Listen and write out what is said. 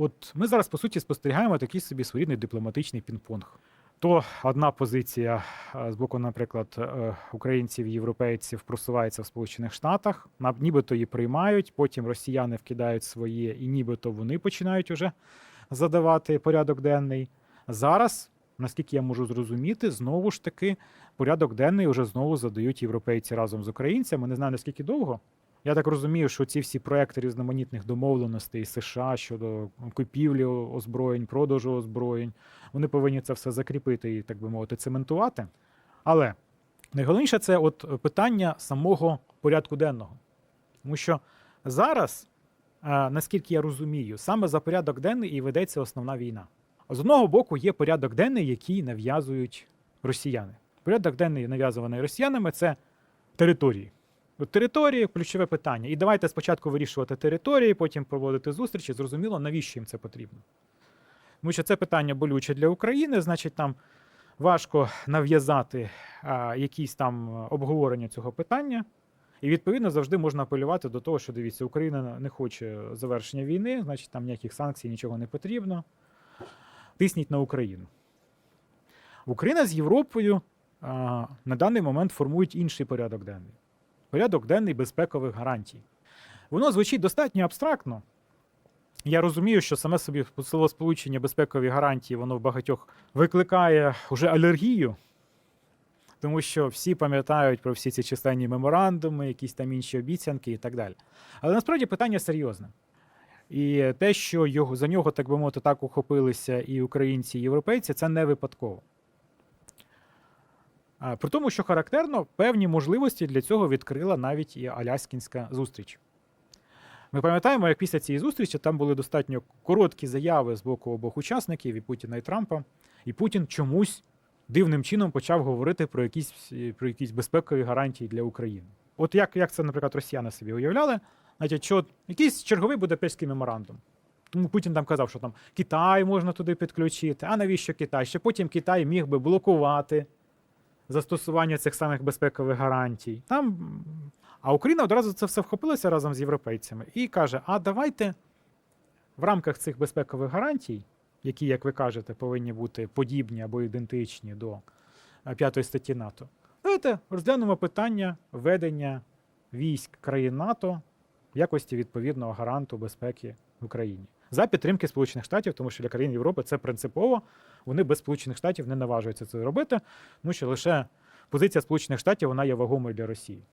От ми зараз по суті спостерігаємо такий собі своєрідний дипломатичний пінг-понг. То одна позиція е, з боку, наприклад, е, українців і європейців просувається в Сполучених Штатах, нібито її приймають, потім росіяни вкидають своє, і нібито вони починають уже задавати порядок денний. Зараз, наскільки я можу зрозуміти, знову ж таки порядок денний вже знову задають європейці разом з українцями. Не знаю наскільки довго. Я так розумію, що ці всі проекти різноманітних домовленостей США щодо купівлі озброєнь, продажу озброєнь, вони повинні це все закріпити і, так би мовити, цементувати. Але найголовніше це от питання самого порядку денного. Тому що зараз, е, наскільки я розумію, саме за порядок денний і ведеться основна війна. З одного боку, є порядок денний, який нав'язують росіяни. Порядок денний, нав'язаний росіянами, це території. Території ключове питання. І давайте спочатку вирішувати території, потім проводити зустрічі. Зрозуміло, навіщо їм це потрібно. Тому що це питання болюче для України, значить, нам важко нав'язати якісь там обговорення цього питання. І відповідно завжди можна апелювати до того, що дивіться, Україна не хоче завершення війни, значить там ніяких санкцій, нічого не потрібно. Тисніть на Україну. Україна з Європою а, на даний момент формують інший порядок денний. Порядок денний безпекових гарантій. Воно звучить достатньо абстрактно. Я розумію, що саме собі словосполучення безпекові гарантії воно в багатьох викликає вже алергію, тому що всі пам'ятають про всі ці численні меморандуми, якісь там інші обіцянки і так далі. Але насправді питання серйозне. І те, що його, за нього, так би мовити, так ухопилися і українці, і європейці, це не випадково. При тому, що характерно, певні можливості для цього відкрила навіть і Аляскінська зустріч. Ми пам'ятаємо, як після цієї зустрічі там були достатньо короткі заяви з боку обох учасників, і Путіна і Трампа, і Путін чомусь дивним чином почав говорити про якісь, про якісь безпекові гарантії для України. От як, як це, наприклад, росіяни собі уявляли, значить, що якийсь черговий Будапештський меморандум. Тому Путін там казав, що там Китай можна туди підключити. А навіщо Китай? Що потім Китай міг би блокувати застосування цих самих безпекових гарантій. Там, а Україна одразу це все вхопилася разом з європейцями і каже: а давайте в рамках цих безпекових гарантій, які, як ви кажете, повинні бути подібні або ідентичні до е, п'ятої статті НАТО, давайте розглянемо питання введення військ країн НАТО в якості відповідного гаранту безпеки в Україні. За підтримки Сполучених Штатів, тому що для країн Європи це принципово. Вони без Сполучених Штатів не наважуються це робити, тому що лише позиція Сполучених Штатів вона є вагомою для Росії.